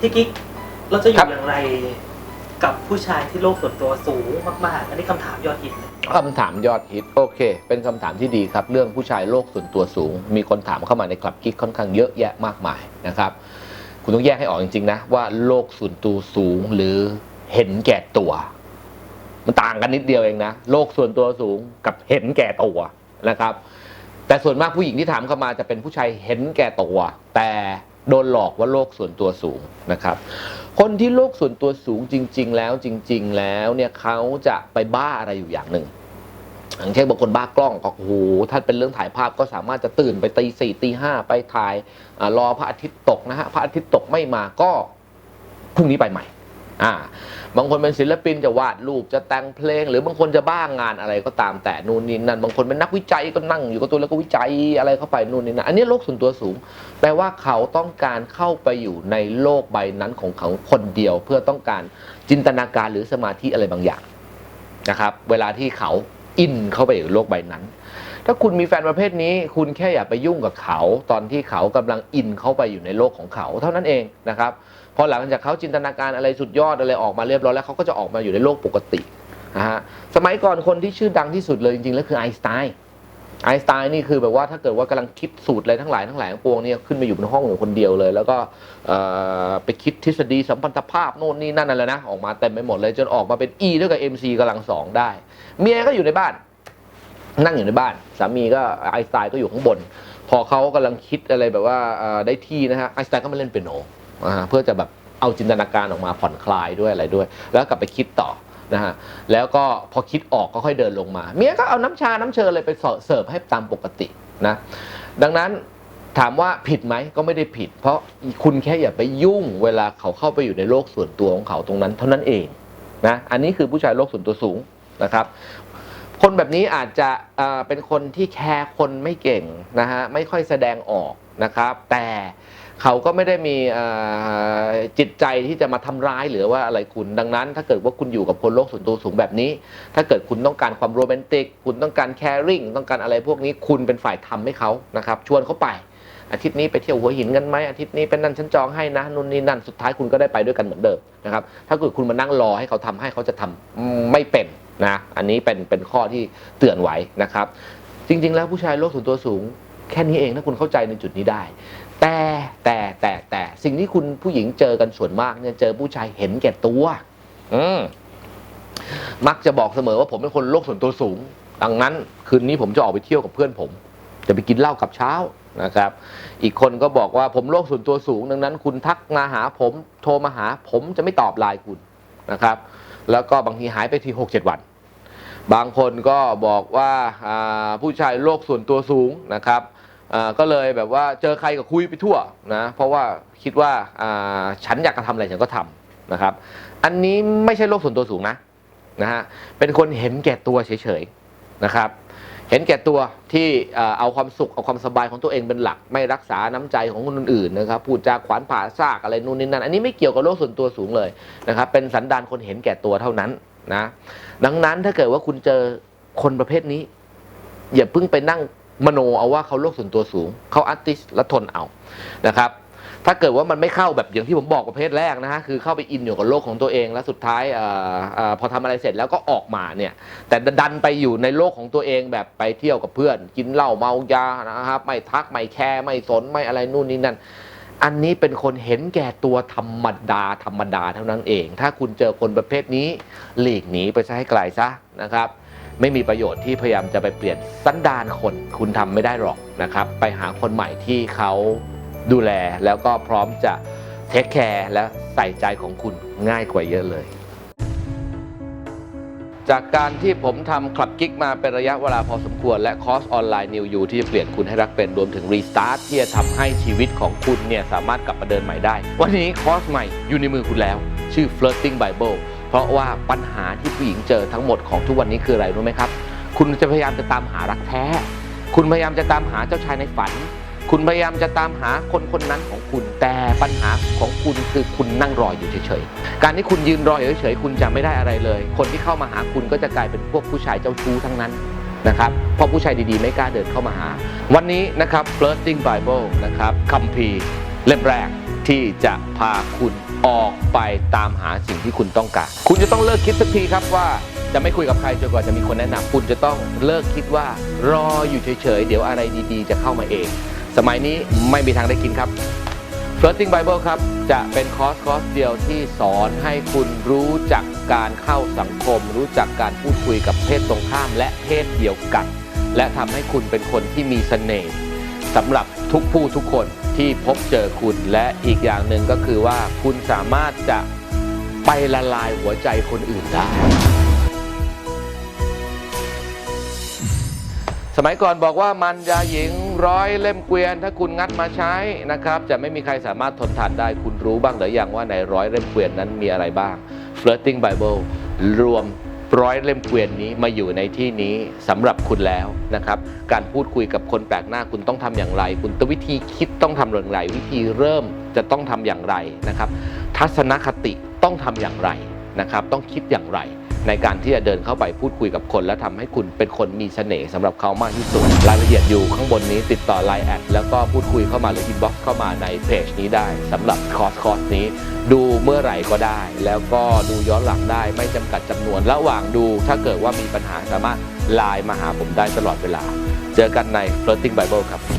พี่กิ๊กเราจะอครัยู่บ อย่างไรกับผู้ชายที่โลกส่วนตัวสูงมากๆ อันนี้คำถามยอดฮิตเลยคำถามยอดฮิตโอเค เป็นคำถามที่ดีครับ เรื่องผู้ชายโลกส่วนตัวสูง มีคนถามเข้ามาในคลับกิ๊กค่อนข้างเยอะแยะมากมายนะครับ คุณต้องแยกให้ออกจริงๆนะว่าโลกส่วนตัวสูงหรือเห็นแก่ตัว มันต่างกันนิดเดียวเองนะโลกส่วนตัวสูงกับเห็นแก่ตัวนะครับ แต่ส่วนมากผู้หญิงที่ถามเข้ามาจะเป็นผู้ชายเห็นแก่ตัว แต่ โดนหลอกว่าโลกส่วนตัวสูงนะครับ คนที่โลกส่วนตัวสูงจริง ๆ แล้วจริง ๆ แล้วเนี่ยเขาจะไปบ้าอะไรอยู่อย่างหนึ่งอย่างเช่นบางคนบ้ากล้องก็โอ้โหถ้าเป็นเรื่องถ่ายภาพก็สามารถจะตื่นไปตีสี่ตีห้าไปถ่ายอรอพระอาทิตย์ตกนะฮะพระอาทิตย์ตกไม่มาก็พรุ่งนี้ไปใหม่ อ่าบางคนเป็นศิลปินจะวาดรูปจะแต่งเพลง หรือบางคนจะบ้างงานอะไรก็ตามแต่นู่นนี่นั่นบางคนเป็นนักวิจัยก็นั่งอยู่กับตัวแล้วก็วิจัยอะไรเข้าไปนู่นนี่นั่นอันนี้โลกส่วนตัวสูง แปลว่าเขาต้องการเข้าไปอยู่ในโลกใบนั้นของเขาคนเดียว เพื่อต้องการจินตนาการหรือสมาธิอะไรบางอย่างนะครับ เวลาที่เขาอินเข้าไปอยู่โลกใบนั้น ถ้าคุณมีแฟนประเภทนี้ คุณแค่อย่าไปยุ่งกับเขา ตอนที่เขากำลังอินเข้าไปอยู่ในโลกของเขา เท่านั้นเองนะครับพอหลังจากเขาจินตนาการอะไรสุดยอดอะไรออกมาเรียบร้อยแล้วเขาก็จะออกมาอยู่ในโลกปกตินะฮะสมัยก่อนคนที่ชื่อดังที่สุดเลยจริงๆแล้วคือไอน์สไตน์ไอน์สไตน์นี่คือแบบว่าถ้าเกิดว่ากำลังคิดสูตรอะไรทั้งหลายทั้งหลายทั้งปวงเนี่ยขึ้นมาอยู่บนห้องอยู่คนเดียวเลย แล้วก็ไปคิดทฤษฎีสัมพันธภาพโน่นนี่นั่นอะไรนะ ออกมาเต็มไปหมดเลย จนออกมาเป็น E เท่ากับ MC กำลังสองได้ เมียก็อยู่ในบ้าน นั่งอยู่ในบ้าน สามีก็ไอน์สไตน์ก็อยู่ข้างบน พอเขากำลังคิดอะไรแบบว่าได้ที่นะฮะไอน์สไตน์ก็มาเล่นเปียโนเพื่อจะแบบเอาจินตนาการออกมาผ่อนคลายด้วยอะไรด้วย แล้วกลับไปคิดต่อนะฮะแล้วก็พอคิดออกก็ค่อยเดินลงมา เมียก็เอาน้ำชาน้ำเชออะไรไปเสิร์ฟให้ตามปกตินะดังนั้นถามว่าผิดไหมก็ไม่ได้ผิด เพราะคุณแค่อย่าไปยุ่งเวลาเขาเข้าไปอยู่ในโลกส่วนตัวของเขาตรงนั้น เท่านั้นเองนะอันนี้คือผู้ชายโลกส่วนตัวสูงนะครับ คนแบบนี้อาจจะเป็นคนที่แคร์คนไม่เก่งนะฮะไม่ค่อยแสดงออกนะครับ แต่เขาก็ไม่ได้มีจิตใจที่จะมาทำร้ายหรือว่าอะไรคุณ ดังนั้น ถ้าเกิดว่าคุณอยู่กับคนโลกส่วนตัวสูงแบบนี้ ถ้าเกิดคุณต้องการความโรแมนติก คุณต้องการแคริ่งต้องการอะไรพวกนี้คุณเป็นฝ่ายทำให้เขานะครับชวนเขาไปอาทิตย์นี้ไปเที่ยวหัวหินกันไหมอาทิตย์นี้เป็นนั่นฉันจองให้นะนู่นนี่นั่นสุดท้ายคุณก็ได้ไปด้วยกันเหมือนเดิมนะครับถ้าเกิดคุณมานั่งรอให้เขาทำให้เขาจะทำไม่เป็น นะอันนี้เป็นเป็นข้อที่เตือนไว้นะครับ จริง ๆ แล้วผู้ชายโลกส่วนตัวสูง แค่นี้เองถ้าคุณเข้าใจในจุดนี้ได้ แต่แต่แต่แต่สิ่งที่คุณผู้หญิงเจอกันส่วนมากเนี่ยเจอผู้ชายเห็นแก่ตัว อืมมักจะบอกเสมอว่าผมเป็นคนโลกส่วนตัวสูง ดังนั้นคืนนี้ผมจะออกไปเที่ยวกับเพื่อนผม จะไปกินเหล้ากับเช้านะครับ อีกคนก็บอกว่าผมโลกส่วนตัวสูง ดังนั้น คุณทักมาหาผมโทรมาหา ผมจะไม่ตอบไลน์คุณ นะครับ แล้วก็บางทีหายไปทีหกเจ็ดวัน บางคนก็บอกว่าผู้ชายโรคส่วนตัวสูงนะครับก็เลยแบบว่าเจอใครก็คุยไปทั่วนะเพราะว่าคิดว่าฉันอยากจะทำอะไรฉันก็ทำนะครับ อันนี้ไม่ใช่โรคส่วนตัวสูงนะนะฮะเป็นคนเห็นแก่ตัวเฉยๆนะครับ เห็นแก่ตัวที่เอาความสุขเอาความสบายของตัวเองเป็นหลัก ไม่รักษาน้ำใจของคนอื่นๆนะครับพูดจาขวานผ่าซากอะไรนู่นนี่นั่นอันนี้ไม่เกี่ยวกับโลกส่วนตัวสูงเลยนะครับเป็นสันดานคนเห็นแก่ตัวเท่านั้นนะดังนั้นถ้าเกิดว่าคุณเจอคนประเภทนี้ อย่าเพิ่งไปนั่งมโนเอาว่าเขาโลกส่วนตัวสูง เขาอาร์ติสและทนเอานะครับ ถ้าเกิดว่ามันไม่เข้าแบบอย่างที่ผมบอกประเภทแรกนะฮะคือเข้าไปอินอยู่กับโลกของตัวเอง แล้วสุดท้ายออพอทำอะไรเสร็จแล้วก็ออกมาเนี่ย แต่ดันไปอยู่ในโลกของตัวเองแบบไปเที่ยวกับเพื่อน กินเหล้าเมายานะครับไม่ทักไม่แคร์ไม่สนไม่อะไรนู่นนี่นั่นอันนี้เป็นคนเห็นแก่ตัวธรรมดา ธรรมดาเท่านั้นเอง ถ้าคุณเจอคนประเภทนี้ หลีกหนีไปซะให้ไกลซะนะครับ ไม่มีประโยชน์ที่พยายามจะไปเปลี่ยนสันดานคน คุณทำไม่ได้หรอกนะครับ ไปหาคนใหม่ที่เขา ดูแลแล้วก็พร้อมจะเทคแคร์และใส่ใจของคุณง่ายกว่าเยอะเลย จากการที่ผมทำคลับกิ๊กมาเป็นระยะเวลาพอสมควร และคอร์สออนไลน์นิวยูที่จะเปลี่ยนคุณให้รักเป็นรวมถึงรีสตาร์ทที่จะทำให้ชีวิตของคุณเนี่ยสามารถกลับมาเดินใหม่ได้ วันนี้คอร์สใหม่อยู่ในมือคุณแล้ว ชื่อ flirting bible เพราะว่าปัญหาที่ผู้หญิงเจอทั้งหมดของทุกวันนี้คืออะไรรู้ไหมครับ คุณจะพยายามจะตามหารักแท้ คุณพยายามจะตามหาเจ้าชายในฝัน คุณพยายามจะตามหาคนคนนั้นของคุณ แต่ปัญหาของคุณคือคุณนั่งรออยู่เฉยๆ การที่คุณยืนรออยู่เฉยๆ คุณจะไม่ได้อะไรเลย คนที่เข้ามาหาคุณก็จะกลายเป็นพวกผู้ชายเจ้าชู้ทั้งนั้นนะครับ เพราะผู้ชายดีๆ ไม่กล้าเดินเข้ามาหา วันนี้นะครับ flirting bible นะครับคัมภีร์เล่มแรกที่จะพาคุณออกไปตามหาสิ่งที่คุณต้องการ คุณจะต้องเลิกคิดสักทีครับว่าจะไม่คุยกับใครจนกว่าจะมีคนแนะนำคุณจะต้องเลิกคิดว่ารออยู่เฉยๆ เดี๋ยวอะไรดีๆ จะเข้ามาเอง สมัยนี้ไม่มีทางได้กินครับ Floating Bible ครับ จะเป็นคอร์สคอร์สเดียวที่สอนให้คุณรู้จักการเข้าสังคม รู้จักการพูดคุยกับเพศตรงข้ามและเพศเดียวกัน และทำให้คุณเป็นคนที่มีเสน่ห์สำหรับทุกผู้ทุกคนที่พบเจอคุณและอีกอย่างหนึ่งก็คือว่าคุณสามารถจะไปละลายหัวใจคนอื่นได้ สมัยก่อนบอกว่ามันยาหญิง ร้อยเล่มเกวียน ถ้าคุณงัดมาใช้นะครับ จะไม่มีใครสามารถทนทานได้คุณรู้บ้างหรือยังว่าในร้อยเล่มเกวียนนั้นมีอะไรบ้าง Flirting Bible รวมร้อยเล่มเกวียนนี้มาอยู่ในที่นี้สำหรับคุณแล้วนะครับ การพูดคุยกับคนแปลกหน้าคุณต้องทำอย่างไร คุณตวิธีคิดต้องทำอย่างไร วิธีเริ่มจะต้องทำอย่างไรนะครับ ทัศนคติต้องทำอย่างไรนะครับ ต้องคิดอย่างไร ในการที่จะเดินเข้าไปพูดคุยกับคน และทำให้คุณเป็นคนมีเสน่ห์สำหรับเขามากที่สุด รายละเอียดอยู่ข้างบนนี้ติดต่อ Line แอดแล้วก็พูดคุยเข้ามาหรืออินบ็อกซ์เข้ามาในเพจนี้ได้สำหรับคอร์สคอร์สนี้ ดูเมื่อไหร่ก็ได้ แล้วก็ดูย้อนหลังได้ไม่จำกัดจำนวน ระหว่างดูถ้าเกิดว่ามีปัญหาสามารถไลน์มาหาผมได้ตลอดเวลา เจอกันใน Floating Bible ครับ